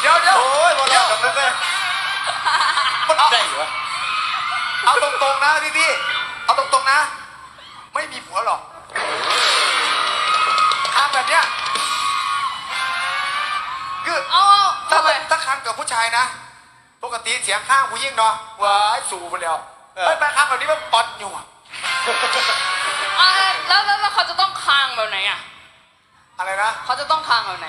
เดี๋ยวเดี๋ยวโอ้ยบอลเดี๋ยวจำนึกเลยมันได้เหรอเอาตรงๆนะพี่พี่เอาตรงๆนะ ไม่มีผัวหรอก แบบเนี้ยคือเอาเอาถ้าทำไม ถ้าคันกับผู้ชายนะ ปกติเสียงข้างผู้ยิ่งเนาะว้ายสูบไปแล้วไม่ไปคันแบบนี้มันปอดอยู่อะอะแล้วแล้วแล้วเขาจะต้องคางแบบไหนอะอะไรนะ เขาจะต้องคางแบบไหน